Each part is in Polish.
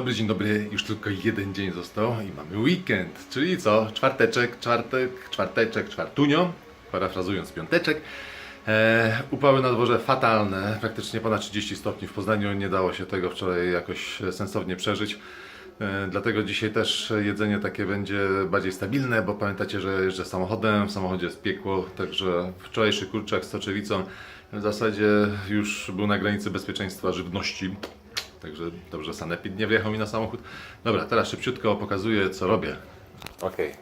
Dobry dzień dobry, już tylko jeden dzień został i mamy weekend, czyli co? Czwarteczek, czwartek, czwarteczek, czwartunio, parafrazując piąteczek. E, upały na dworze fatalne, praktycznie ponad 30 stopni w Poznaniu, nie dało się tego wczoraj jakoś sensownie przeżyć. E, dlatego dzisiaj też jedzenie takie będzie bardziej stabilne, bo pamiętacie, że jeżdżę samochodem, w samochodzie jest piekło, także wczorajszy kurczak z soczewicą w zasadzie już był na granicy bezpieczeństwa żywności. Także dobrze, sanepid nie wjechał mi na samochód. Dobra, teraz szybciutko pokazuję, co robię. Okej,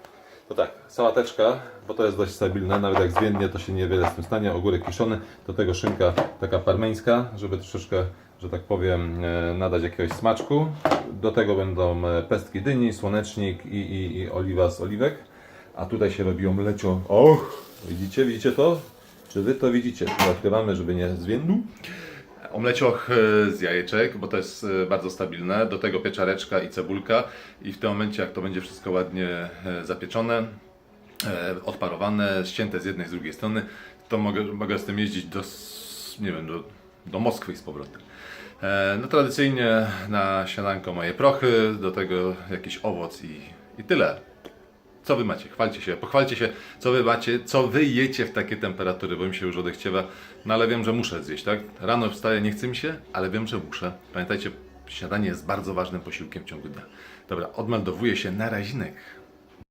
to tak, sałateczka, bo to jest dość stabilne, nawet jak zwiędnie, to się niewiele z tym stanie. Ogórek kiszony, do tego szynka taka parmeńska, żeby troszeczkę, że tak powiem, e, nadać jakiegoś smaczku. Do tego będą e, pestki dyni, słonecznik i, i, i oliwa z oliwek. A tutaj się robi omlecią. Och, widzicie, widzicie to? Czy wy to widzicie? Tu Odkrywamy, żeby nie zwiędł. Omlecioch e, z jajeczek, bo to jest e, bardzo stabilne. Do tego pieczareczka i cebulka. I w tym momencie, jak to będzie wszystko ładnie e, zapieczone, odparowane, ścięte z jednej, z drugiej strony, to mogę, mogę z tym jeździć do, nie wiem, do, do Moskwy i z powrotem. No tradycyjnie na śniadanko moje prochy, do tego jakiś owoc i, i tyle. Co wy macie? Chwalcie się, pochwalcie się, co wy macie, co wy jecie w takie temperatury, bo mi się już odechciewa, no ale wiem, że muszę zjeść, tak? Rano wstaję, nie chce mi się, ale wiem, że muszę. Pamiętajcie, śniadanie jest bardzo ważnym posiłkiem w ciągu dnia. Dobra, odmeldowuję się na razinek.